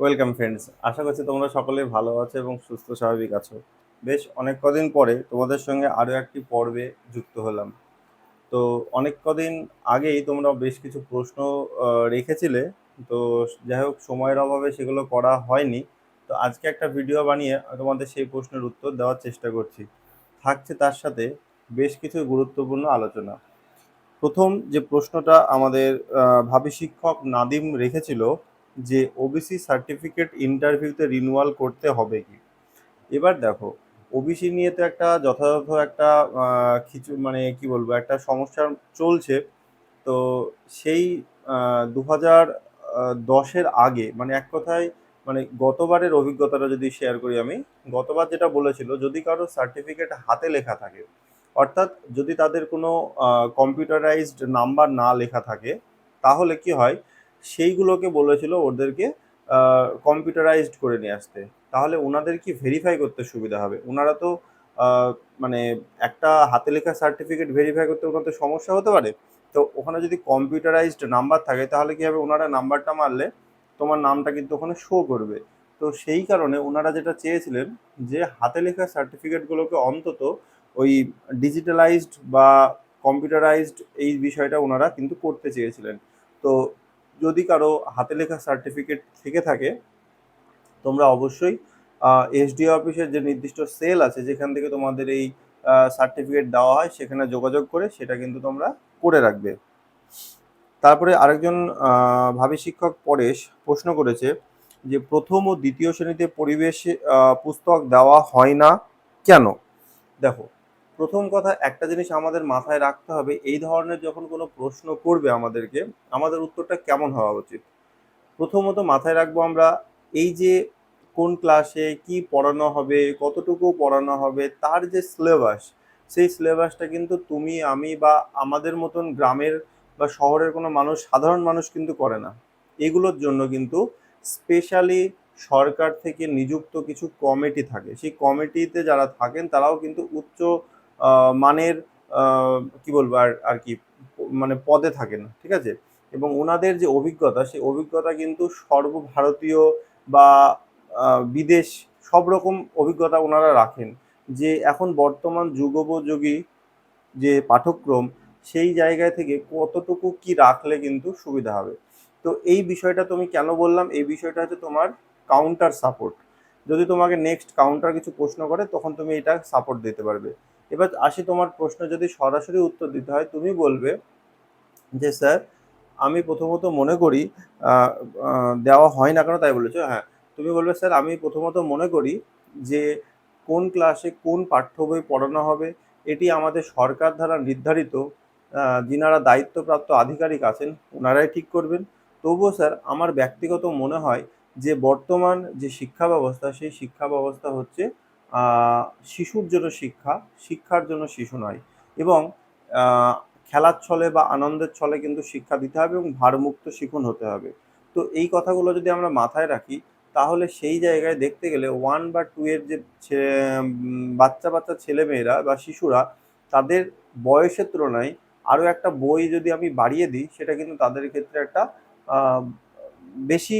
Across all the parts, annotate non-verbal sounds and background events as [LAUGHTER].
Welcome friends আশা করছি তোমরা সকলে ভালো আছো এবং সুস্থ, স্বাভাবিক আছো। বেশ অনেক কদিন পরে তোমাদের সঙ্গে আরও একটি পর্বে যুক্ত হলাম। তো অনেক কদিন আগেই তোমরা বেশ কিছু প্রশ্ন রেখেছিলে। তো যাই হোক, সময়ের অভাবে সেগুলো করা হয়নি। তো আজকে একটা ভিডিও বানিয়ে তোমাদের সেই প্রশ্নের উত্তর দেওয়ার চেষ্টা করছি। থাকছে তার সাথে বেশ কিছু গুরুত্বপূর্ণ আলোচনা। প্রথম যে প্রশ্নটা আমাদের ভাবি শিক্ষক নাদিম রেখেছিল যে ওবিসি সার্টিফিকেট ইন্টারভিউতে রিনুয়াল করতে হবে কি? এবার দেখো ওবিসি নিয়ে তো একটা যথাযথ একটা কিছু মানে কি বলব, একটা সমস্যা চলছে। তো সেই দু হাজার দশের আগে মানে এক কথায় মানে গতবারের অভিজ্ঞতাটা যদি শেয়ার করি আমি, গতবার যেটা বলেছিল, যদি কারও সার্টিফিকেট হাতে লেখা থাকে, অর্থাৎ যদি তাদের কোনো কম্পিউটারাইজড নাম্বার না লেখা থাকে, তাহলে কি হয় সেইগুলোকে বলেছিল ওদেরকে কম্পিউটারাইজড করে নিয়ে আসতে। তাহলে ওনাদের কি ভেরিফাই করতে সুবিধা হবে? ওনারা তো মানে একটা হাতে লেখা সার্টিফিকেট ভেরিফাই করতে ওনার তো সমস্যা হতে পারে। তো ওখানে যদি কম্পিউটারাইজড নাম্বার থাকে, তাহলে কি হবে? ওনারা নাম্বারটা মারলে তোমার নামটা কিন্তু ওখানে শো করবে। তো সেই কারণে ওনারা যেটা চেয়েছিলেন যে হাতে লেখা সার্টিফিকেটগুলোকে অন্তত ওই ডিজিটালাইজড বা কম্পিউটারাইজড এই বিষয়টা ওনারা কিন্তু করতে চেয়েছিলেন। তো যদি কারও হাতে লেখা সার্টিফিকেট থেকে থাকে, তোমরা অবশ্যই এসডি অফিসের যে নির্দিষ্ট সেল আছে, যেখান থেকে তোমাদের এই সার্টিফিকেট দেওয়া হয়, সেখানে যোগাযোগ করে সেটা কিন্তু তোমরা করে রাখবে। তারপরে আরেকজন ভাবি শিক্ষক পরেশ প্রশ্ন করেছে যে, প্রথম ও দ্বিতীয় শ্রেণীতে পরিবেশ পুস্তক দেওয়া হয় না কেন? দেখো প্রথম কথা, একটা জিনিস আমাদের মাথায় রাখতে হবে, এই ধরনের যখন কোনো প্রশ্ন করবে আমাদেরকে, আমাদের উত্তরটা কেমন হওয়া উচিত? প্রথমত মাথায় রাখব আমরা, এই যে কোন ক্লাসে কি পড়ানো হবে, কতটুকু পড়ানো হবে, তার যে সিলেবাস সেই সিলেবাসটা কিন্তু তুমি, আমি বা আমাদের মতন গ্রামের বা শহরের কোনো মানুষ, সাধারণ মানুষ কিন্তু করে না। এগুলোর জন্য কিন্তু স্পেশালি সরকার থেকে নিযুক্ত কিছু কমিটি থাকে। সেই কমিটিতে যারা থাকেন, তারাও কিন্তু উচ্চ মানের কি বলব আর আর কি মানে পদে থাকেন, ঠিক আছে? এবং ওনাদের যে অভিজ্ঞতা, সেই অভিজ্ঞতা কিন্তু সর্বভারতীয় বা বিদেশ সব রকম অভিজ্ঞতা ওনারা রাখেন যে এখন বর্তমান যুগোপযোগী যে পাঠ্যক্রম, সেই জায়গায় থেকে কতটুকু কি রাখলে কিন্তু সুবিধা হবে। তো এই বিষয়টা তুমি কেন বললাম? এই বিষয়টা হচ্ছে তোমার কাউন্টার সাপোর্ট যদি তোমাকে নেক্সট কাউন্টার কিছু প্রশ্ন করে, তখন তুমি এটা সাপোর্ট দিতে পারবে। এবার আসি তোমার প্রশ্ন, যদি সরাসরি উত্তর দিতে হয়, তুমি বলবে যে, স্যার, আমি প্রথমত মনে করি দেওয়া হয় না কেন তাই বলেছ? হ্যাঁ তুমি বলবে, স্যার, আমি প্রথমত মনে করি যে, কোন ক্লাসে কোন পাঠ্য বই পড়ানো হবে? এটি আমাদের সরকার দ্বারা নির্ধারিত যিনারা দায়িত্বপ্রাপ্ত আধিকারিক আছেন ওনারাই ঠিক করবেন। তবুও, স্যার, আমার ব্যক্তিগত মনে হয় যে, বর্তমান যে শিক্ষা ব্যবস্থা, সেই শিক্ষা ব্যবস্থা হচ্ছে শিশুর জন্য শিক্ষা, শিক্ষার জন্য শিশু নয়। এবং খেলার ছলে বা আনন্দের ছলে কিন্তু শিক্ষা দিতে হবে এবং ভারমুক্ত শিখন হতে হবে। তো এই কথাগুলো যদি আমরা মাথায় রাখি, তাহলে সেই জায়গায় দেখতে গেলে ওয়ান বা টু এর যে বাচ্চা বাচ্চা ছেলেমেয়েরা বা শিশুরা, তাদের বয়সের তুলনায় আরও একটা বই যদি আমি বাড়িয়ে দিই, সেটা কিন্তু তাদের ক্ষেত্রে একটা বেশি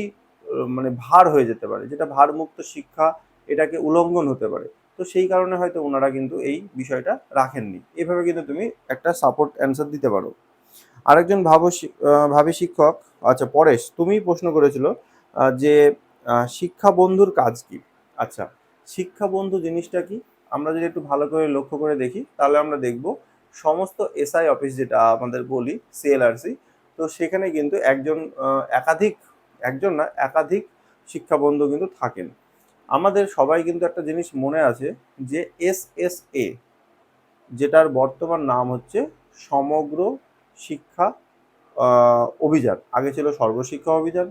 মানে ভার হয়ে যেতে পারে। যেটা ভারমুক্ত শিক্ষা এটাকে উল্লঙ্ঘন হতে পারে। তো সেই কারণে হয়তো ওনারা কিন্তু এই বিষয়টা রাখেননি। এভাবে কিন্তু তুমি একটা সাপোর্ট অ্যান্সার দিতে পারো। আরেকজন ভাব ভাবি শিক্ষক আচ্ছা পরেশ, তুমি প্রশ্ন করেছিল যে শিক্ষা বন্ধুর কাজ কি? আচ্ছা শিক্ষা বন্ধু জিনিসটা কি? আমরা যদি একটু ভালো করে লক্ষ্য করে দেখি, তাহলে আমরা দেখব, সমস্ত এসআই অফিস যেটা আমাদের বলি সিএলআরসি তো সেখানে কিন্তু একজন একাধিক, একজন না, একাধিক শিক্ষা বন্ধু কিন্তু থাকেন। আমাদের সবাই কিন্তু একটা জিনিস মনে আছে যে এস এস এ যেটার বর্তমান নাম হচ্ছে সমগ্র শিক্ষা অভিযান। আগে ছিল সর্বশিক্ষা অভিযান,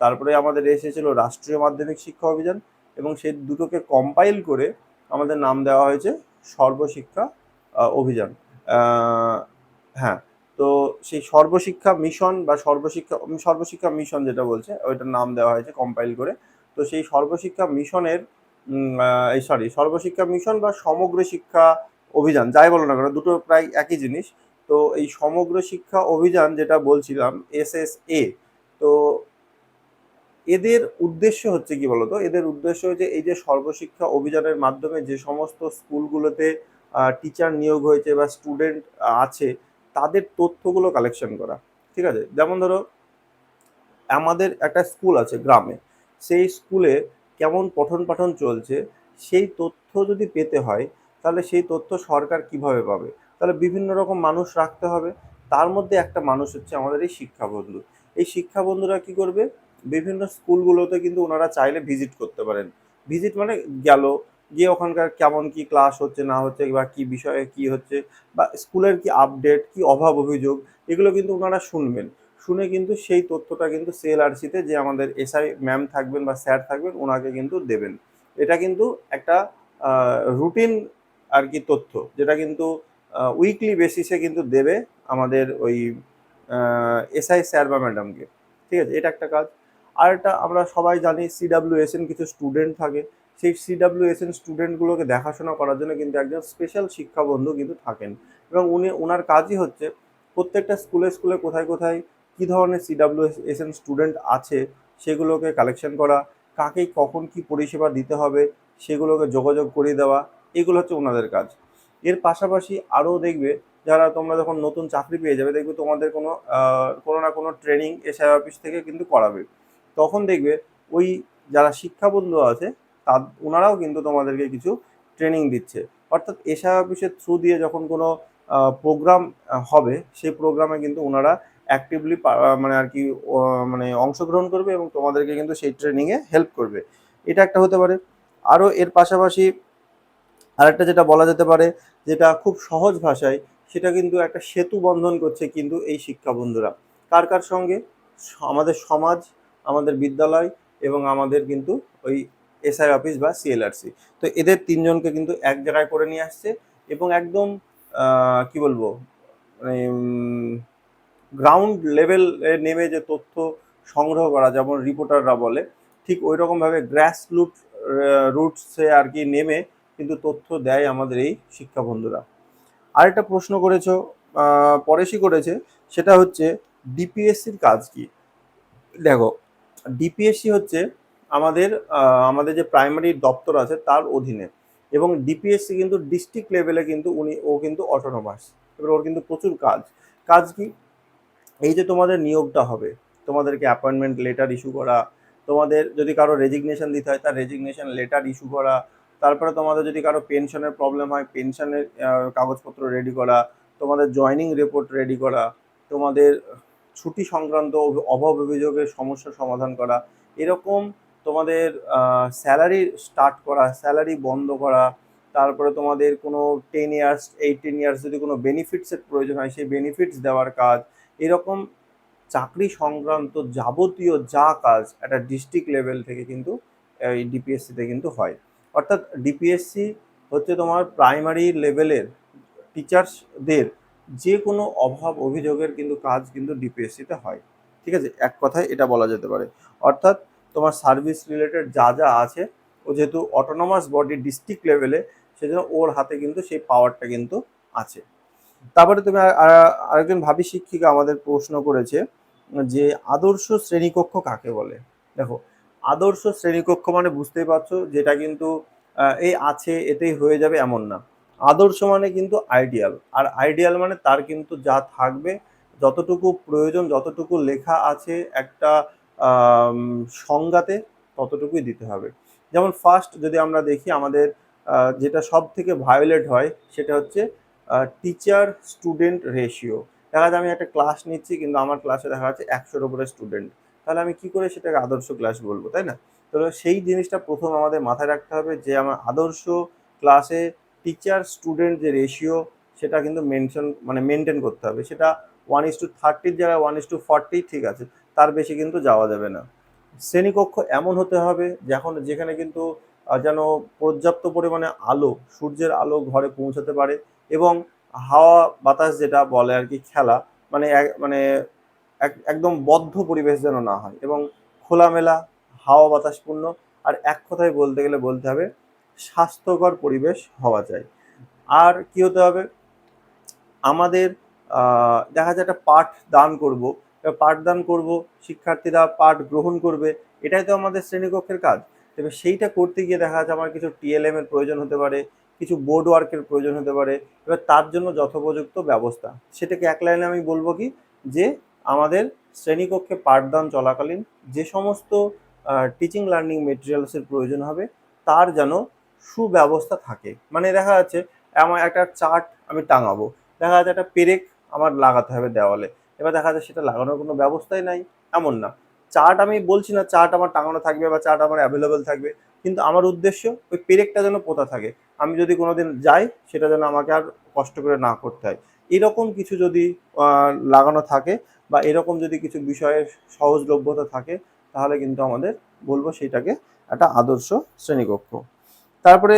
তারপরে আমাদের এসেছিল রাষ্ট্রীয় মাধ্যমিক শিক্ষা অভিযান এবং সেই দুটোকে কম্পাইল করে আমাদের নাম দেওয়া হয়েছে সর্বশিক্ষা অভিযান। হ্যাঁ তো সেই সর্বশিক্ষা মিশন বা সর্বশিক্ষা সর্বশিক্ষা মিশন যেটা বলছে, ওইটার নাম দেওয়া হয়েছে কম্পাইল করে। তো সেই সর্বশিক্ষা মিশনের এই সরি সর্বশিক্ষা মিশন বা সমগ্র শিক্ষা অভিযান, যাই বলো না কেন, দুটো প্রায় একই জিনিস। তো এই সমগ্র শিক্ষা অভিযান যেটা বলছিলাম, এস এস এ, তো এদের উদ্দেশ্য হচ্ছে কি বলতো? এদের উদ্দেশ্য হচ্ছে এই যে সর্বশিক্ষা অভিযানের মাধ্যমে যে সমস্ত স্কুলগুলোতে টিচার নিয়োগ হয়েছে বা স্টুডেন্ট আছে, তাদের তথ্যগুলো কালেকশন করা, ঠিক আছে? যেমন ধরো, আমাদের একটা স্কুল আছে গ্রামে সেই স্কুলে কেমন পঠন পাঠন চলছে, সেই তথ্য যদি পেতে হয়, তাহলে সেই তথ্য সরকার কীভাবে পাবে? তাহলে বিভিন্ন রকম মানুষ রাখতে হবে, তার মধ্যে একটা মানুষ হচ্ছে আমাদের এই শিক্ষা বন্ধু এই শিক্ষা বন্ধুরা কি করবে? বিভিন্ন স্কুলগুলোতে কিন্তু ওনারা চাইলে ভিজিট করতে পারেন। ভিজিট মানে গেল, গিয়ে ওখানকার কেমন কি ক্লাস হচ্ছে, না হচ্ছে, বা কি বিষয়ে কি হচ্ছে, বা স্কুলের কি আপডেট কি অভাব অভিযোগ, এগুলো কিন্তু ওনারা শুনবেন। শুনে কিন্তু সেই তথ্যটা কিন্তু সিএলআরসিতে যে আমাদের এসআই ম্যাম থাকবেন বা স্যার থাকবেন ওনাকে কিন্তু দেবেন। এটা কিন্তু একটা রুটিন আর কি তথ্য, যেটা কিন্তু উইকলি বেসিসে কিন্তু দেবে আমাদের ওই এসআই স্যার বা ম্যাডামকে ঠিক আছে? এটা একটা কাজ। আর একটা আমরা সবাই জানি সিডাব্লিউএসএন কিছু স্টুডেন্ট থাকে। সেই সিডাব্লিউএসএন স্টুডেন্টগুলোকে দেখাশোনা করার জন্য কিন্তু একজন স্পেশাল শিক্ষাবন্ধু কিন্তু থাকেন। এবং উনি ওনার কাজই হচ্ছে, প্রত্যেকটা স্কুলে স্কুলে কোথায় কোথায় কী ধরনের সিডাব্লিউএসএন স্টুডেন্ট আছে সেগুলোকে কালেকশন করা, কাকে কখন কি পরিষেবা দিতে হবে সেগুলোকে যোগাযোগ করিয়ে দেওয়া, এগুলো হচ্ছে ওনাদের কাজ। এর পাশাপাশি আরও দেখবে যারা তোমরা যখন নতুন চাকরি পেয়ে যাবে, দেখবে তোমাদের কোনো কোনো না কোনো ট্রেনিং এসআই অফিস থেকে কিন্তু করাবে। তখন দেখবে ওই যারা শিক্ষাবন্ধু আছে তা ওনারাও কিন্তু তোমাদেরকে কিছু ট্রেনিং দিচ্ছে। অর্থাৎ এসআই অফিসের থ্রু দিয়ে যখন কোনো প্রোগ্রাম হবে, সেই প্রোগ্রামে কিন্তু ওনারা অ্যাক্টিভলি মানে আর কি মানে অংশগ্রহণ করবে এবং তোমাদেরকে কিন্তু সেই ট্রেনিংয়ে হেল্প করবে। এটা একটা হতে পারে। আরও এর পাশাপাশি আরেকটা যেটা বলা যেতে পারে, যেটা খুব সহজ ভাষায়, সেটা কিন্তু একটা সেতু বন্ধন করছে কিন্তু এই শিক্ষা বন্ধুরা। কার কার সঙ্গে? আমাদের সমাজ, আমাদের বিদ্যালয় এবং আমাদের কিন্তু ওই এসআই অফিস বা সিএলআরসি তো এদের তিনজনকে কিন্তু এক জায়গায় করে নিয়ে আসছে এবং একদম কি বলব? মানে গ্রাউন্ড লেভেলে নেমে যে তথ্য সংগ্রহ করা, যেমন রিপোর্টাররা বলে, ঠিক ওই রকমভাবে গ্র্যাস লুট রুটসে আর কি নেমে কিন্তু তথ্য দেয় আমাদের এই শিক্ষা বন্ধুরা আরেকটা প্রশ্ন করেছ পরেশই করেছে, সেটা হচ্ছে ডিপিএসসির কাজ কি? দেখো ডিপিএসসি হচ্ছে আমাদের আমাদের যে প্রাইমারি দপ্তর আছে তার অধীনে এবং ডিপিএসসি কিন্তু ডিস্ট্রিক্ট লেভেলে কিন্তু উনি, ও কিন্তু অটোনোমাস এবার ওর কিন্তু প্রচুর কাজ। কাজ কি? এই যে তোমাদের নিয়োগটা হবে, তোমাদেরকে অ্যাপয়েন্টমেন্ট লেটার ইস্যু করা, তোমাদের যদি কারও রেজিগনেশন দিতে হয়, তার রেজিগনেশন লেটার ইস্যু করা, তারপরে তোমাদের যদি কারও পেনশনের প্রবলেম হয় পেনশনের কাগজপত্র রেডি করা, তোমাদের জয়নিং রিপোর্ট রেডি করা, তোমাদের ছুটি সংক্রান্ত অভাব অভিযোগের সমস্যা সমাধান করা, এরকম তোমাদের স্যালারি স্টার্ট করা স্যালারি বন্ধ করা, তারপরে তোমাদের কোনো টেন ইয়ার্স এইটিন ইয়ার্স যদি কোনো বেনিফিটসের প্রয়োজন হয়, সেই বেনিফিটস দেওয়ার কাজ এরকম চাকরি সংক্রান্ত যাবতীয় যা কাজ একটা ডিস্ট্রিক্ট লেভেল থেকে কিন্তু, এই ডিপিএসসিতে কিন্তু হয়। অর্থাৎ ডিপিএসসি হচ্ছে তোমার প্রাইমারি লেভেলের টিচার্সদের যে কোনো অভাব অভিযোগের কিন্তু কাজ কিন্তু ডিপিএসসিতে হয়। ঠিক আছে? এক কথায় এটা বলা যেতে পারে। অর্থাৎ তোমার সার্ভিস রিলেটেড যা যা আছে, ও যেহেতু অটোনমাস বডি ডিস্ট্রিক্ট লেভেলে সেজন্য ওর হাতে কিন্তু সেই পাওয়ারটা কিন্তু আছে। তারপরে তুমি আরেকজন ভাবি শিক্ষিকা আমাদের প্রশ্ন করেছে যে আদর্শ শ্রেণীকক্ষ কাকে বলে? দেখো, আদর্শ শ্রেণীকক্ষ মানে বুঝতেই পারছ যেটা কিন্তু এই আছে, এতেই হয়ে যাবে এমন না। আদর্শ মানে কিন্তু আইডিয়াল আর আইডিয়াল মানে তার কিন্তু যা থাকবে, যতটুকু প্রয়োজন, যতটুকু লেখা আছে একটা সংজ্ঞাতে ততটুকুই দিতে হবে। যেমন ফার্স্ট যদি আমরা দেখি আমাদের যেটা সব থেকে ভায়োলেট হয় সেটা হচ্ছে টিচার স্টুডেন্ট রেশিও দেখা যাচ্ছে আমি একটা ক্লাস নিচ্ছি, কিন্তু আমার ক্লাসে দেখা যাচ্ছে একশোর উপরে স্টুডেন্ট তাহলে আমি কি করে সেটাকে আদর্শ ক্লাস বলব, তাই না? তো সেই জিনিসটা প্রথম আমাদের মাথায় রাখতে হবে যে, আমার আদর্শ ক্লাসে টিচার স্টুডেন্ট যে রেশিও সেটা কিন্তু মেনশন মানে মেনটেন করতে হবে। সেটা ওয়ান ইস টু থার্টির জায়গায় ওয়ান ইস টু ফর্টি ঠিক আছে? তার বেশি কিন্তু যাওয়া যাবে না। শ্রেণীকক্ষ এমন হতে হবে যখন যেখানে কিন্তু যেন পর্যাপ্ত পরিমাণে আলো, সূর্যের আলো ঘরে পৌঁছাতে পারে এবং হাওয়া বাতাস যেটা বলে আর কি খেলা মানে মানে একদম বদ্ধ পরিবেশ যেন না হয় এবং খোলামেলা, হাওয়া বাতাসপূর্ণ। আর এক কথায় বলতে গেলে বলতে হবে, স্বাস্থ্যকর পরিবেশ হওয়া চাই আর কি হতে হবে? আমাদের দেখা যায় একটা পাঠ দান করব। এবার পাঠদান করব, শিক্ষার্থীরা পাঠ গ্রহণ করবে, এটাই তো আমাদের শ্রেণীকক্ষের কাজ। তবে সেইটা করতে গিয়ে দেখা যাচ্ছে আমার কিছু টিএলএম এর প্রয়োজন হতে পারে কিছু বোর্ড ওয়ার্কের প্রয়োজন হতে পারে, এবার তার জন্য যথোপযুক্ত ব্যবস্থা। সেটাকে এক লাইনে আমি বলব কি? যে আমাদের শ্রেণীকক্ষে পাঠদান চলাকালীন যে সমস্ত টিচিং লার্নিং মেটেরিয়ালসের প্রয়োজন হবে, তার যেন সুব্যবস্থা থাকে। মানে দেখা যাচ্ছে, আমার একটা চার্ট আমি টাঙাবো। দেখা যাচ্ছে একটা পেরেক আমার লাগাতে হবে দেওয়ালে। এবার দেখা যাচ্ছে সেটা লাগানোর কোনো ব্যবস্থাই নাই। এমন না। চার্ট আমি বলছি না চার্ট আমার টাঙানো থাকবে বা চার্ট আমার অ্যাভেলেবেল থাকবে। কিন্তু আমার উদ্দেশ্য ওই পেরেকটা যেন পোতা থাকে। আমি যদি কোনোদিন যাই, সেটা যেন আমাকে আর কষ্ট করে না করতে হয়। এরকম কিছু যদি লাগানো থাকে বা এরকম যদি কিছু বিষয়ের সহজলভ্যতা থাকে, তাহলে কিন্তু আমাদের, বলব সেটাকে একটা আদর্শ শ্রেণীকক্ষ। তারপরে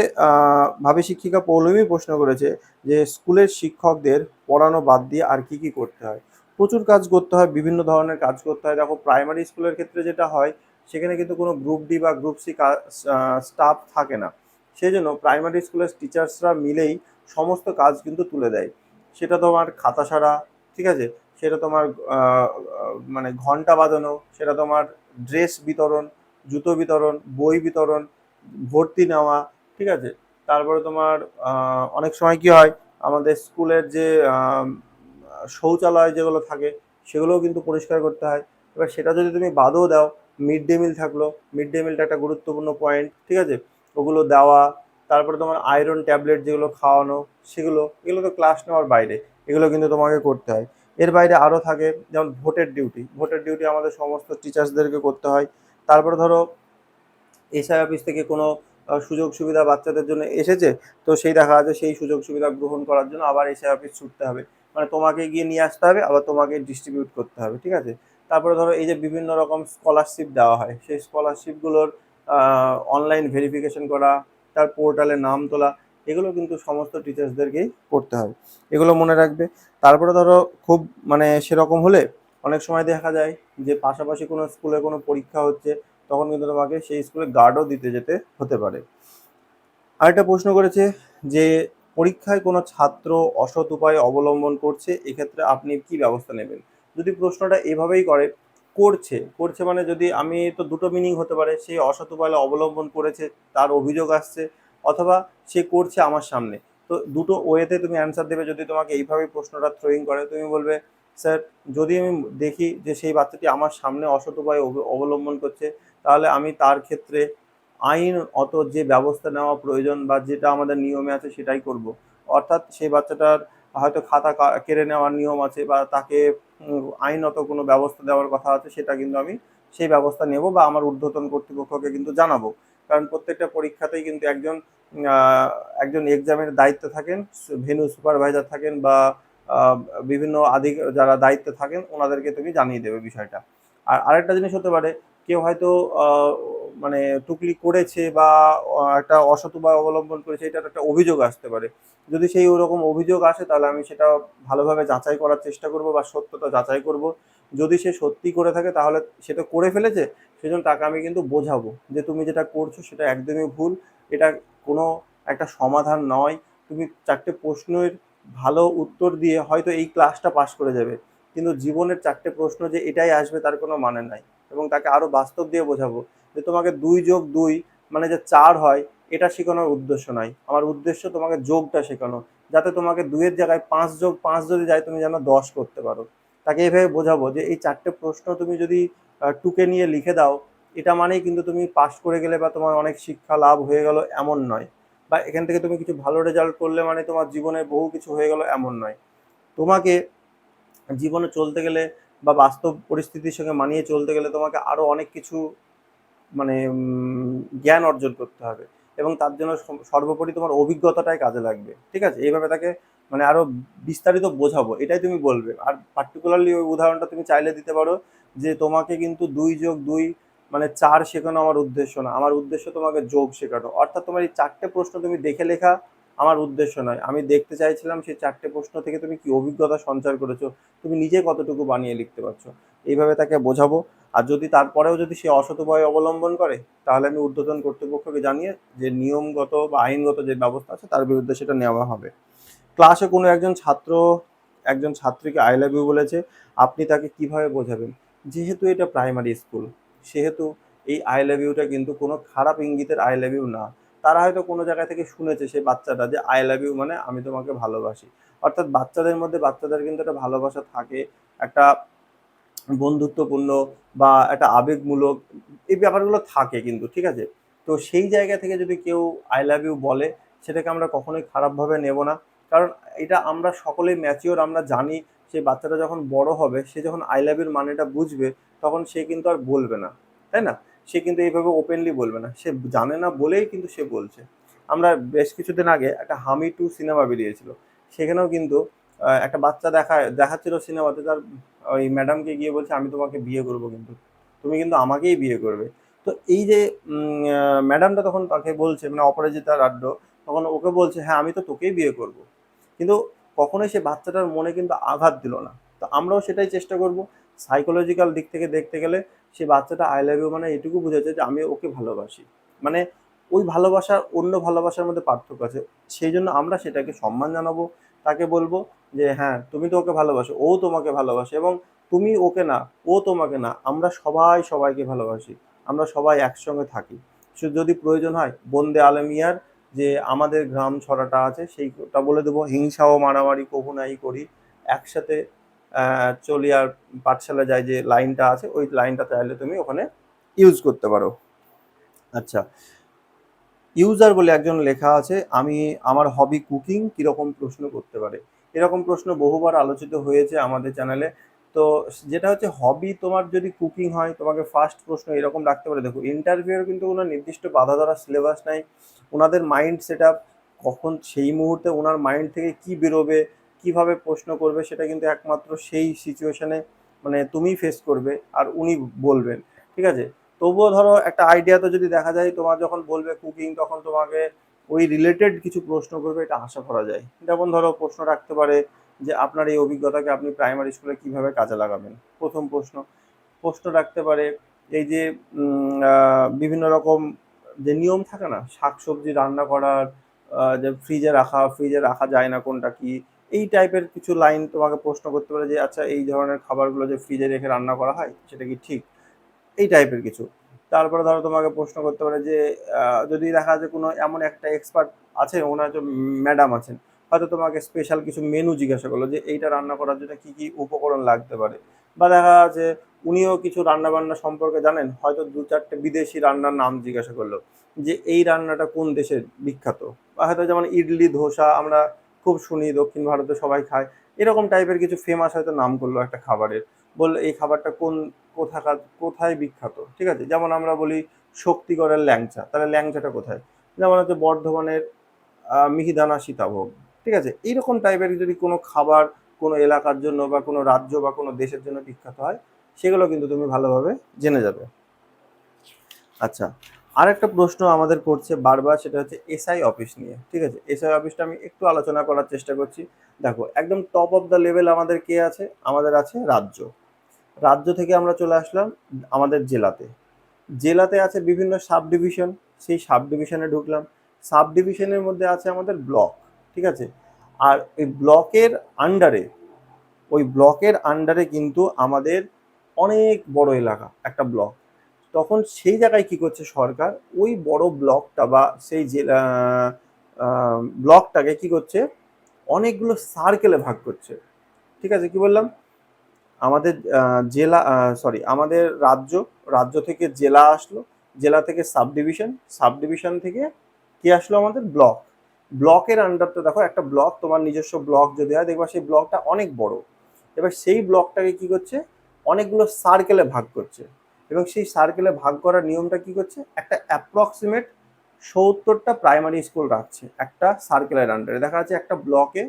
ভাবি শিক্ষিকা পৌলমী প্রশ্ন করেছে যে, স্কুলের শিক্ষকদের পড়ানো বাদ দিয়ে আর কি কি করতে হয়? প্রচুর কাজ করতে হয়, বিভিন্ন ধরনের কাজ করতে হয়। দেখো প্রাইমারি স্কুলের ক্ষেত্রে যেটা হয় সেখানে কিন্তু কোনো গ্রুপ ডি বা গ্রুপ সি স্টাফ থাকে না। সেই জন্য প্রাইমারি স্কুলের টিচার্সরা মিলেই সমস্ত কাজ কিন্তু তুলে দেয়। সেটা তোমার খাতা সারা, ঠিক আছে? সেটা তোমার মানে ঘণ্টা বাজানো সেটা তোমার ড্রেস বিতরণ, জুতো বিতরণ, বই বিতরণ, ভর্তি নেওয়া, ঠিক আছে? তারপরে তোমার অনেক সময় কি হয়, আমাদের স্কুলের যে শৌচালয় যেগুলো থাকে, সেগুলোও কিন্তু পরিষ্কার করতে হয়। এবার সেটা যদি তুমি বাদও দাও মিড ডে মিল থাকল। মিড ডে মিলটা একটা গুরুত্বপূর্ণ পয়েন্ট ঠিক আছে? ওগুলো দেওয়া, তারপরে তোমার আয়রন ট্যাবলেট যেগুলো খাওয়ানো, সেগুলো, এগুলো তো ক্লাস নেওয়ার বাইরে, এগুলো কিন্তু তোমাকে করতে হয়। এর বাইরে আরও থাকে, যেমন ভোটের ডিউটি ভোটের ডিউটি আমাদের সমস্ত টিচার্সদেরকে করতে হয়। তারপরে ধরো এসআই অফিস থেকে কোনো সুযোগ সুবিধা বাচ্চাদের জন্য এসেছে, তো সেই দেখা যাচ্ছে সেই সুযোগ সুবিধা গ্রহণ করার জন্য আবার এসআই অফিস ছুটতে হবে। মানে তোমাকে গিয়ে নিয়ে আসতে হবে, আবার তোমাকে ডিস্ট্রিবিউট করতে হবে, ঠিক আছে? তারপরে ধরো এই যে বিভিন্ন রকম স্কলারশিপ দেওয়া হয়, সেই স্কলারশিপগুলোর অনলাইন ভেরিফিকেশন করা, তার পোর্টালে নাম তোলা, এগুলো কিন্তু সমস্ত টিচার্সদেরকেই করতে হবে এগুলো মনে রাখবে। তারপরে ধরো খুব মানে সেরকম হলে অনেক সময় দেখা যায় যে পাশাপাশি কোনো স্কুলে কোনো পরীক্ষা হচ্ছে, তখন কিন্তু তোমাকে সেই স্কুলে গার্ডও দিতে যেতে হতে পারে। আরেকটা প্রশ্ন করেছে যে পরীক্ষায় কোনো ছাত্র অসৎ উপায় অবলম্বন করছে, এক্ষেত্রে আপনি কি ব্যবস্থা নেবেন? যদি প্রশ্নটা এভাবেই করে, করছে করছে মানে যদি আমি তো দুটো মিনিং হতে পারে, সে অসৎ উপায় অবলম্বন করেছে, তার অভিযোগ আসছে, অথবা সে করছে আমার সামনে। তো দুটো ওয়েতে তুমি অ্যান্সার দেবে যদি তোমাকে এইভাবেই প্রশ্নটা থ্রোয়িং করে, তুমি বলবে, স্যার, যদি আমি দেখি যে সেই বাচ্চাটি আমার সামনে অসৎ উপায় অব- অবলম্বন করছে, তাহলে আমি তার ক্ষেত্রে আইন অত যে ব্যবস্থা নেওয়া প্রয়োজন বা যেটা আমাদের নিয়মে আছে সেটাই করব। অর্থাৎ সেই বাচ্চাটার হয়তো খাতা কেড়ে নেওয়ার নিয়ম আছে বা তাকে আইনত কোনো ব্যবস্থা দেওয়ার কথা আছে সেটা কিন্তু আমি সেই ব্যবস্থা নেব বা আমার ঊর্ধ্বতন কর্তৃপক্ষকে কিন্তু জানাব। কারণ প্রত্যেকটা পরীক্ষাতেই কিন্তু একজন একজন এক্সামের দায়িত্বে থাকেন ভেনু সুপারভাইজার থাকেন বা বিভিন্ন আধিক, যারা দায়িত্বে থাকেন, ওনাদেরকে তুমি জানিয়ে দেবে বিষয়টা। আর আরেকটা জিনিস হতে পারে, কেউ হয়তো মানে টুকলি করেছে বা একটা উপায় অবলম্বন করেছে, এটার একটা অভিযোগ আসতে পারে। যদি সেই ওরকম অভিযোগ আসে, তাহলে আমি সেটা ভালোভাবে যাচাই করার চেষ্টা করব বা সত্যতা যাচাই করব। যদি সে সত্যি করে থাকে, তাহলে সেটা করে ফেলেছে, সেজন্য তাকে আমি কিন্তু বোঝাবো যে তুমি যেটা করছ, সেটা একদমই ভুল। এটা কোনো একটা সমাধান নয়। তুমি চারটে প্রশ্নের ভালো উত্তর দিয়ে হয়তো এই ক্লাসটা পাশ করে যাবে। কিন্তু জীবনের চারটে প্রশ্ন যে এটাই আসবে, তার কোনো মানে নাই। এবং তাকে আরও বাস্তব দিয়ে বোঝাবো যে তোমাকে দুই যোগ দুই মানে যে চার হয়, এটা শেখানোর উদ্দেশ্য নয় আমার উদ্দেশ্য তোমাকে যোগটা শেখানো, যাতে তোমাকে দুইয়ের জায়গায় পাঁচ যোগ, পাঁচ যদি যায় তুমি যেন দশ করতে পারো। তাকে এইভাবে বোঝাবো যে এই চারটে প্রশ্ন তুমি যদি টুকে নিয়ে লিখে দাও, এটা মানেই কিন্তু তুমি পাশ করে গেলে বা তোমার অনেক শিক্ষা লাভ হয়ে গেল এমন নয়। বা এখান থেকে তুমি কিছু ভালো রেজাল্ট করলে মানে তোমার জীবনে বহু কিছু হয়ে গেল এমন নয়। তোমাকে জীবনে চলতে গেলে বা বাস্তব পরিস্থিতির সঙ্গে মানিয়ে চলতে গেলে তোমাকে আরও অনেক কিছু মানে জ্ঞান অর্জন করতে হবে। এবং তার জন্য সর্বোপরি তোমার অভিজ্ঞতাটাই কাজে লাগবে। ঠিক আছে? এইভাবে তাকে মানে আরও বিস্তারিত বোঝাবো। এটাই তুমি বলবে। আর পার্টিকুলারলি ওই উদাহরণটা তুমি চাইলে দিতে পারো যে, তোমাকে কিন্তু দুই যোগ দুই মানে চার শেখানো আমার উদ্দেশ্য না। আমার উদ্দেশ্য তোমাকে যোগ শেখানো। অর্থাৎ তোমার এই চারটে প্রশ্ন তুমি দেখে লেখা আমার উদ্দেশ্য নয়। আমি দেখতে চাইছিলাম সেই চারটে প্রশ্ন থেকে তুমি কি অভিজ্ঞতা সঞ্চার করেছ, তুমি নিজে কতটুকু বানিয়ে লিখতে পারছ। এইভাবে তাকে বোঝাবো। আর যদি তারপরেও যদি সে অসৎ উপায় অবলম্বন করে, তাহলে আমি ঊর্ধ্বতন কর্তৃপক্ষকে জানিয়ে যে নিয়মগত বা আইনগত যে ব্যবস্থা আছে, তার বিরুদ্ধে সেটা নেওয়া হবে। ক্লাসে কোনো একজন ছাত্র, একজন ছাত্রীকে আই লাভ ইউ বলেছে, আপনি তাকে কীভাবে বোঝাবেন? যেহেতু এটা প্রাইমারি স্কুল, সেহেতু এই আই লাভ ইউটা কিন্তু কোনো খারাপ ইঙ্গিতের আই লাভ ইউ না। তারা হয়তো কোনো জায়গা থেকে শুনেছে সেই বাচ্চাটা যে, আই লাভ ইউ মানে আমি তোমাকে ভালোবাসি। অর্থাৎ বাচ্চাদের মধ্যে বাচ্চাদের কিন্তু একটা ভালোবাসা থাকে, একটা বন্ধুত্বপূর্ণ বা একটা আবেগমূলক এই ব্যাপারগুলো থাকে কিন্তু, ঠিক আছে? তো সেই জায়গা থেকে যদি কেউ আই লাভ ইউ বলে, সেটাকে আমরা কখনোই খারাপভাবে নেব না। কারণ এটা আমরা সকলেই ম্যাচিওর, আমরা জানি সেই বাচ্চাটা যখন বড় হবে, সে যখন আই লাভ ইউর মানেটা বুঝবে, তখন সে কিন্তু আর বলবে না, তাই না? সে কিন্তু এইভাবে ওপেনলি বলবে না। সে জানে না বলেই কিন্তু সে বলছে। আমরা বেশ কিছুদিন আগে একটা হামি টু সিনেমা বেরিয়েছিল। সেখানেও কিন্তু একটা বাচ্চা দেখা, দেখাচ্ছিল সিনেমাতে, তার ওই ম্যাডামকে গিয়ে বলছে, আমি তোমাকে বিয়ে করব কিন্তু। তুমি কিন্তু আমাকেই বিয়ে করবে। তো এই যে ম্যাডামটা তখন তাকে বলছে মানে অপরাজিতা রাড্ড, তখন ওকে বলছে হ্যাঁ আমি তো তোকেই বিয়ে করব। কিন্তু কখনোই সে বাচ্চাটার মনে কিন্তু আঘাত দিল না। তো আমরাও সেটাই চেষ্টা করব। সাইকোলজিক্যাল দিক থেকে দেখতে গেলে সে বাচ্চাটা আই লাভ ইউ মানে এটুকু বুঝেছে যে আমি ওকে ভালোবাসি। মানে ওই ভালোবাসার অন্য ভালোবাসার মধ্যে পার্থক্য আছে। সেই জন্য আমরা সেটাকে সম্মান জানাব, তাকে বলব যে হ্যাঁ তুমি তো ওকে ভালোবাসো, ও তোমাকে ভালোবাসে এবং তুমি ওকে না, ও তোমাকে না, আমরা সবাই সবাইকে ভালোবাসি, আমরা সবাই একসঙ্গে থাকি। যদি প্রয়োজন হয়, বন্দে আলমিয়ার যে আমাদের গ্রাম ছড়াটা আছে, সেইটা বলে দেবো। হিংসা ও মারামারি কভু নাই করি, একসাথে আহ, চলি আর পাঠশালা যায় যে লাইনটা আছে ওই লাইনটা চাইলে তুমি ওখানে ইউজ করতে পারো। আচ্ছা ইউজার বলে একজন লেখা আছে আমি আমার হবি কুকিং কীরকম প্রশ্ন করতে পারে? এরকম প্রশ্ন বহুবার আলোচিত হয়েছে আমাদের চ্যানেলে তো যেটা হচ্ছে হবি তোমার যদি কুকিং হয় তোমাকে ফার্স্ট প্রশ্ন এরকম রাখতে পারে। দেখো ইন্টারভিউয়ের কিন্তু কোনো নির্দিষ্ট বাধা ধরা সিলেবাস নাই। ওনাদের মাইন্ড সেট কখন সেই মুহূর্তে ওনার মাইন্ড থেকে কি বেরোবে কীভাবে প্রশ্ন করবে সেটা কিন্তু একমাত্র সেই সিচুয়েশনে মানে তুমি ফেস করবে আর উনি বলবেন, ঠিক আছে? তবুও ধরো একটা আইডিয়া তো যদি দেখা যায়, তোমার যখন বলবে কুকিং তখন তোমাকে ওই রিলেটেড কিছু প্রশ্ন করবে, এটা আশা করা যায়। যেমন ধরো প্রশ্ন রাখতে পারে যে, আপনার এই অভিজ্ঞতাকে আপনি প্রাইমারি স্কুলে কীভাবে কাজে লাগাবেন? প্রথম প্রশ্ন। প্রশ্ন রাখতে পারে এই যে বিভিন্ন রকম যে নিয়ম থাকে না, শাকসবজি রান্না করার যে ফ্রিজে রাখা ফ্রিজে রাখা যায় না কোনটা কি? এই টাইপের কিছু লাইন তোমাকে প্রশ্ন করতে পারে যে আচ্ছা এই ধরনের খাবারগুলো যে ফ্রিজে রেখে রান্না করা হয়, সেটা কি ঠিক? এই টাইপের কিছু। তারপরে ধরো তোমাকে প্রশ্ন করতে পারে যে যদি দেখা যায় কোনো এমন একটা এক্সপার্ট আছে, ওনার যে ম্যাডাম আছেন, হয়তো তোমাকে স্পেশাল কিছু মেনু জিজ্ঞাসা করল যে, এইটা রান্না করার জন্য কি কি উপকরণ লাগতে পারে? বা দেখা যাচ্ছে উনিও কিছু রান্না বান্না সম্পর্কে জানেন, হয়তো দু চারটে বিদেশি রান্নার নাম জিজ্ঞাসা করল যে, এই রান্নাটা কোন দেশের বিখ্যাত? বা হয়তো যেমন ইডলি, ধোসা, আমরা খুব শুনি, দক্ষিণ ভারতে সবাই খায়। এরকম টাইপের কিছু ফেমাস হয়তো নাম করল একটা খাবারের। বলল, এই খাবারটা কোন, কোথাকার, কোথায় বিখ্যাত? ঠিক আছে? যেমন আমরা বলি শক্তিগড়ের ল্যাংচা। তাহলে ল্যাংচাটা কোথায়? যেমন হচ্ছে বর্ধমানের মিহিদানা সীতাভোগ। ঠিক আছে? এইরকম টাইপের যদি কোনো খাবার কোনো এলাকার জন্য বা কোনো রাজ্য বা কোনো দেশের জন্য বিখ্যাত হয়, সেগুলো কিন্তু তুমি ভালোভাবে জেনে যাবে। আচ্ছা আর একটা প্রশ্ন আমাদের করছে বারবার, সেটা হচ্ছে এসআই অফিস নিয়ে, ঠিক আছে? এসআই অফিসটা আমি একটু আলোচনা করার চেষ্টা করছি। দেখো, একদম টপ অফ দ্য লেভেল আমাদের কে আছে? আমাদের আছে রাজ্য। রাজ্য থেকে আমরা চলে আসলাম আমাদের জেলাতে। জেলাতে আছে বিভিন্ন সাব ডিভিশন সেই সাব ডিভিশনে ঢুকলাম। সাব ডিভিশনের মধ্যে আছে আমাদের ব্লক ঠিক আছে? আর এই ব্লকের আন্ডারে ওই ব্লকের আন্ডারে কিন্তু আমাদের অনেক বড় এলাকা, একটা ব্লক তখন সেই জায়গায় কি করছে সরকার? ওই বড় ব্লকটা বা সেই জেলা ব্লকটাকে কি করছে? অনেকগুলো সার্কেলে ভাগ করছে। ঠিক আছে, কি বললাম? আমাদের জেলা সরি আমাদের রাজ্য রাজ্য থেকে জেলা আসলো, জেলা থেকে সাব ডিভিশন সাব ডিভিশন থেকে কি আসলো আমাদের? ব্লক। ব্লকের আন্ডারতে দেখো, একটা ব্লক, তোমার নিজস্ব ব্লক যদি হয়, দেখবা সেই ব্লকটা অনেক বড়। এবার সেই ব্লকটাকে কি করছে? অনেকগুলো সার্কেলে ভাগ করছে। এবং সেই সার্কেলে ভাগ করার নিয়মটা কি করছে? একটা অ্যাপ্রক্সিমেট সত্তরটা প্রাইমারি স্কুল রাখছে। একটা সার্কেলের আন্ডারে দেখা যাচ্ছে একটা ব্লকে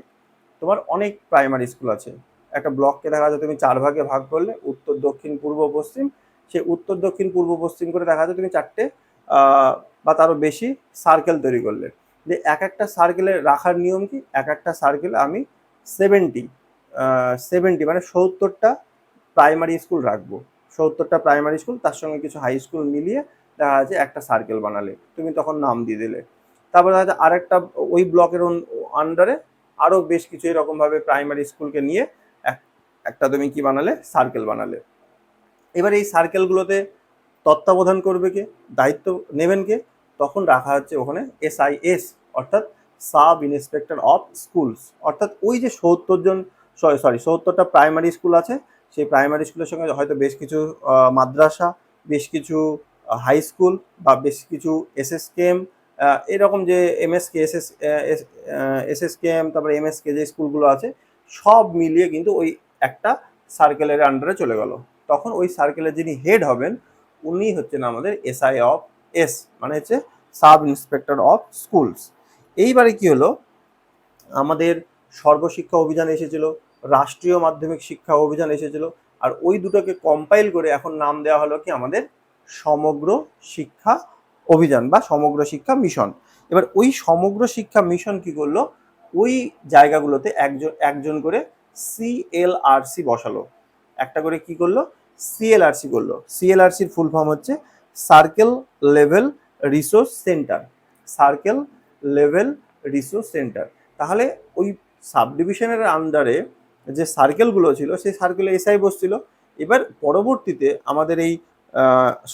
তোমার অনেক প্রাইমারি স্কুল আছে। একটা ব্লককে দেখা যাচ্ছে তুমি চার ভাগে ভাগ করলে, উত্তর, দক্ষিণ, পূর্ব, পশ্চিম। সেই উত্তর, দক্ষিণ, পূর্ব, পশ্চিম করে দেখা যাচ্ছে তুমি চারটে বা তারও বেশি সার্কেল তৈরি করলে। যে এক একটা সার্কেলে রাখার নিয়ম কি? এক একটা সার্কেলে আমি সেভেন্টি সেভেন্টি মানে সত্তরটা প্রাইমারি স্কুল রাখব। সত্তরটা প্রাইমারি স্কুল তার সঙ্গে কিছু হাই স্কুল মিলিয়ে দেখা যাচ্ছে একটা সার্কেল বানালে। তুমি তখন নাম দিয়ে দিলে। তারপরে দেখা যাচ্ছে আরেকটা ওই ব্লকের আন্ডারে আরও বেশ কিছু এরকমভাবে প্রাইমারি স্কুলকে নিয়ে এক, একটা তুমি কি বানালে? সার্কেল বানালে। এবার এই সার্কেলগুলোতে তত্ত্বাবধান করবে কে? দায়িত্ব নেবেন কে? তখন রাখা হচ্ছে ওখানে এসআইএস অর্থাৎ সাব ইন্সপেক্টর অফ স্কুলস অর্থাৎ ওই যে সত্তর জন সরি সত্তরটা প্রাইমারি স্কুল আছে সেই প্রাইমারি স্কুলের সঙ্গে হয়তো বেশ কিছু মাদ্রাসা, বেশ কিছু হাই স্কুল বা বেশ কিছু এস এস এসএসকেএম এরকম যে এমএসকে এসএস এসএসকেএম তারপরে এমএসকে যে স্কুলগুলো আছে, সব মিলিয়ে কিন্তু ওই একটা সার্কেলের আন্ডারে চলে গেল। তখন ওই সার্কেলের যিনি হেড হবেন, উনি হচ্ছেন আমাদের এসআই অফ এস মানে হচ্ছে সাব ইন্সপেক্টর অফ স্কুলস এইবারে কি হলো? আমাদের সর্বশিক্ষা অভিযান এসেছিল রাষ্ট্রীয় মাধ্যমিক শিক্ষা অভিযান এসেছিল আর ওই দুটোকে কম্পাইল করে এখন নাম দেওয়া হলো কি আমাদের সমগ্র শিক্ষা অভিযান বা সমগ্র শিক্ষা মিশন এবার ওই সমগ্র শিক্ষা মিশন কি করল? ওই জায়গাগুলোতে একজন একজন করে সিএলআরসি বসালো। একটা করে কি করল? সিএলআরসি করল। সিএলআরসির ফুল ফর্ম হচ্ছে circle level resource centre circle level resource centre তাহলে ওই সাব ডিভিশনের আন্ডারে যে সার্কেলগুলো ছিল, সেই সার্কেলে এসআই বসছিল। এবার পরবর্তীতে আমাদের এই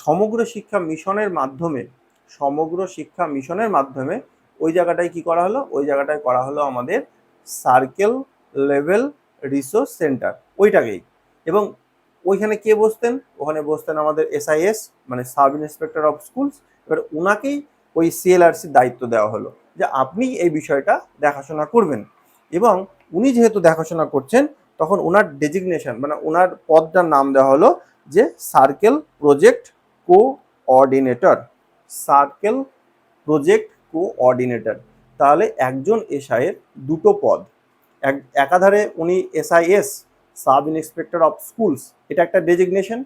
সমগ্র শিক্ষা মিশনের মাধ্যমে, সমগ্র শিক্ষা মিশনের মাধ্যমে ওই জায়গাটায় কি করা হলো? ওই জায়গাটায় করা হলো আমাদের সার্কেল লেভেল রিসোর্স সেন্টার ওইটাকেই। এবং ওইখানে কে বসতেন? ওখানে বসতেন আমাদের এসআইএস মানে সাব ইন্সপেক্টর অফ স্কুলস এবার ওনাকেই ওই সিএলআরসির দায়িত্ব দেওয়া হলো যে আপনি এই বিষয়টা দেখাশোনা করবেন। এবং উনি যেহেতু দেখাশোনা করছেন, তখন ওনার ডেজিগনেশন মানে ওনার পদটার নাম দেওয়া হলো যে circle project coordinator circle project coordinator তাহলে একজন এসআইয়ের দুটো পদ। এক, একাধারে উনি SIS sub inspector of schools এটা একটা ডেজিগনেশন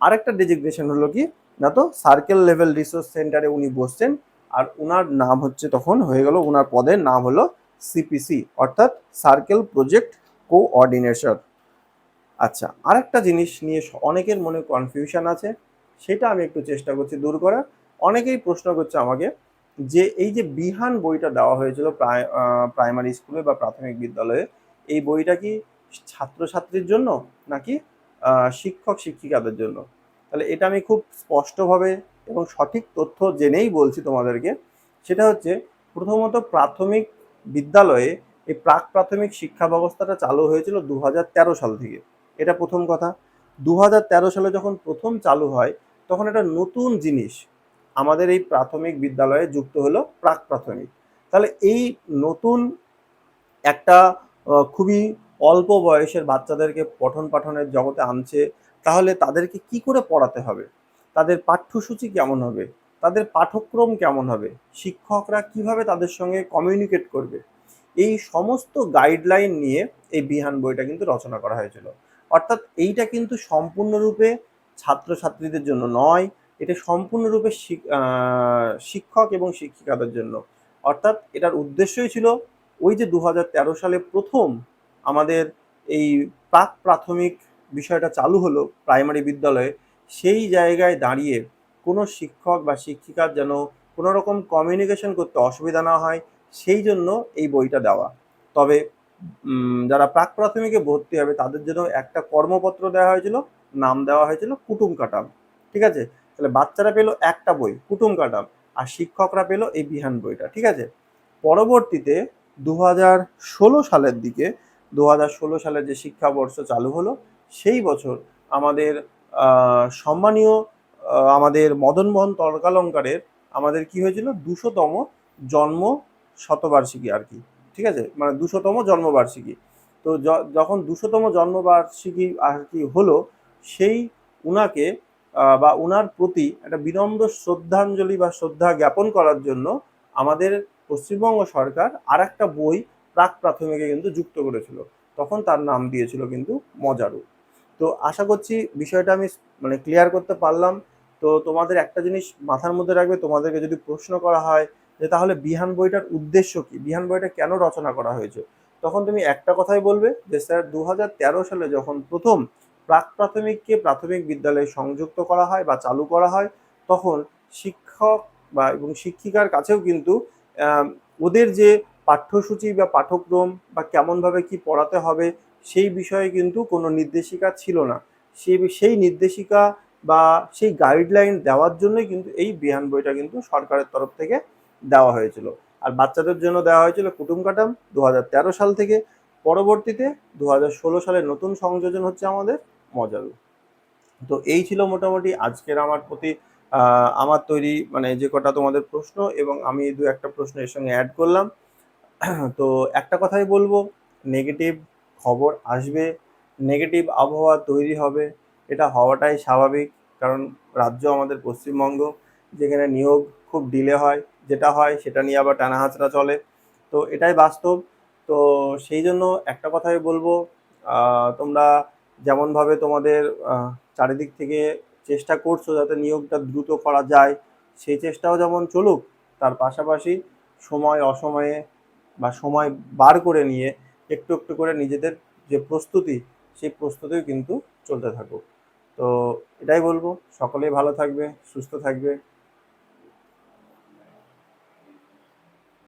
আরেকটা ডেজিগনেশন হলো কি? না তো সার্কেল লেভেল রিসোর্স সেন্টারে উনি বসছেন, আর ওনার নাম হচ্ছে তখন হয়ে গেল ওনার পদের নাম হলো সিপিসি অর্থাৎ সার্কেল প্রজেক্ট কোঅর্ডিনেটর আচ্ছা আরেকটা জিনিস নিয়ে অনেকের মনে কনফিউশন আছে, সেটা আমি একটু চেষ্টা করছি দূর করার অনেকেই প্রশ্ন করছে আমাকে যে এই যে বিহান বইটা দেওয়া হয়েছিল প্রাইমারি স্কুলে বা প্রাথমিক বিদ্যালয়ে, এই বইটা কি ছাত্রছাত্রীর জন্য নাকি শিক্ষক শিক্ষিকাদের জন্য? তাহলে এটা আমি খুব স্পষ্টভাবে এবং সঠিক তথ্য জেনেই বলছি তোমাদেরকে। সেটা হচ্ছে প্রথমত প্রাথমিক বিদ্যালয়ে এই প্রাক প্রাথমিক শিক্ষা ব্যবস্থাটা চালু হয়েছিল দু হাজার তেরো সাল থেকে। এটা প্রথম কথা। দু হাজার তেরো সালে যখন প্রথম চালু হয়, তখন একটা নতুন জিনিস আমাদের এই প্রাথমিক বিদ্যালয়ে যুক্ত হলো প্রাক প্রাথমিক। তাহলে এই নতুন একটা খুবই অল্প বয়সের বাচ্চাদেরকে পঠন পাঠনের জগতে আনছে, তাহলে তাদেরকে কি করে পড়াতে হবে? তাদের পাঠ্যসূচি কেমন হবে? তাদের পাঠক্রম কেমন হবে? শিক্ষকরা কীভাবে তাদের সঙ্গে কমিউনিকেট করবে? এই সমস্ত গাইডলাইন নিয়ে এই বিহান বইটা কিন্তু রচনা করা হয়েছিল। অর্থাৎ এইটা কিন্তু সম্পূর্ণরূপে ছাত্রছাত্রীদের জন্য নয়, এটা সম্পূর্ণরূপে শিক- শিক্ষক এবং শিক্ষিকাদের জন্য। অর্থাৎ এটার উদ্দেশ্যই ছিল ওই যে দু হাজার তেরো সালে প্রথম আমাদের এই প্রাক প্রাথমিক বিষয়টা চালু হলো প্রাইমারি বিদ্যালয়ে, সেই জায়গায় দাঁড়িয়ে কোনো শিক্ষক বা শিক্ষিকার যেন কোনো রকম কমিউনিকেশন করতে অসুবিধা না হয়, সেই জন্য এই বইটা দেওয়া। তবে যারা প্রাক প্রাথমিকে ভর্তি হবে, তাদের জন্য একটা কর্মপত্র দেওয়া হয়েছিল, নাম দেওয়া হয়েছিল কুটুম কাটাম। ঠিক আছে? তাহলে বাচ্চারা পেল একটা বই, কুটুম কাটাম, আর শিক্ষকরা পেল এই বিহান বইটা। ঠিক আছে? পরবর্তীতে দু হাজার ষোলো সালের দিকে দু ষোলো সালের যে শিক্ষাবর্ষ চালু হলো, সেই বছর আমাদের সম্মানীয় আমাদের মদনমোহন তর্কালঙ্কারের আমাদের কি হয়েছিল? দুশোতম জন্ম শতবার্ষিকী আর কি, ঠিক আছে? মানে দুশোতম জন্মবার্ষিকী। তো যখন দুশোতম জন্মবার্ষিকী আর কি হলো, সেই উনাকে বা উনার প্রতি একটা বিনম্র শ্রদ্ধাঞ্জলি বা শ্রদ্ধা জ্ঞাপন করার জন্য আমাদের পশ্চিমবঙ্গ সরকার আর একটা বই প্রাক প্রাথমিকে কিন্তু যুক্ত করেছিল। তখন তার নাম দিয়েছিল কিন্তু মজারু। তো আশা করছি বিষয়টা আমি মানে ক্লিয়ার করতে পারলাম। তো তোমাদের একটা জিনিস মাথার মধ্যে রাখবে, তোমাদেরকে যদি প্রশ্ন করা হয় যে তাহলে বিহান বইটার উদ্দেশ্য কি? বিহান বইটা কেন রচনা করা হয়েছে? তখন তুমি একটা কথাই বলবে যে, স্যার দু হাজার তেরো সালে যখন প্রথম প্রাক প্রাথমিককে প্রাথমিক বিদ্যালয়ে সংযুক্ত করা হয় বা চালু করা হয়, তখন শিক্ষক বা এবং শিক্ষিকার কাছেও কিন্তু ওদের যে পাঠ্যসূচি বা পাঠ্যক্রম বা কেমনভাবে কি পড়াতে হবে, সেই বিষয়ে কিন্তু কোনো নির্দেশিকা ছিল না। সেই সেই নির্দেশিকা বা সেই গাইডলাইন দেওয়ার জন্যই কিন্তু এই বিহান বইটা কিন্তু সরকারের তরফ থেকে দেওয়া হয়েছিল। আর বাচ্চাদের জন্য দেওয়া হয়েছিল কুটুম কাটাম দু হাজার তেরো সাল থেকে, পরবর্তীতে দু হাজার ষোলো সালে নতুন সংযোজন হচ্ছে আমাদের মজারু। তো এই ছিল মোটামুটি আজকের আমার প্রতি আমার তৈরি মানে যে কটা তোমাদের প্রশ্ন এবং আমি দু একটা প্রশ্ন এর সঙ্গে অ্যাড করলাম। [CLEARS THROAT] তো একটা কথাই বলব নেগেটিভ খবর আসবে নেগেটিভ আবহাওয়া তৈরি হবে এটা হওয়াটাই স্বাভাবিক, কারণ রাজ্য আমাদের পশ্চিমবঙ্গ, যেখানে নিয়োগ খুব ডিলে হয়, যেটা হয় সেটা নিয়ে আবার টানাহাচড়া চলে। তো এটাই বাস্তব। তো সেই জন্য একটা কথাই বলব তোমরা যেমনভাবে তোমাদের চারিদিক থেকে চেষ্টা করছ যাতে নিয়োগটা দ্রুত করা যায়, সেই চেষ্টাও যেমন চলুক, তার পাশাপাশি সময় অসময়ে বা সময় বার করে নিয়ে একটু একটু করে নিজেদের যে প্রস্তুতি, সেই প্রস্তুতিও কিন্তু চলতে থাকুক। তো এটাই বলব সকলেই ভালো থাকবে সুস্থ থাকবে।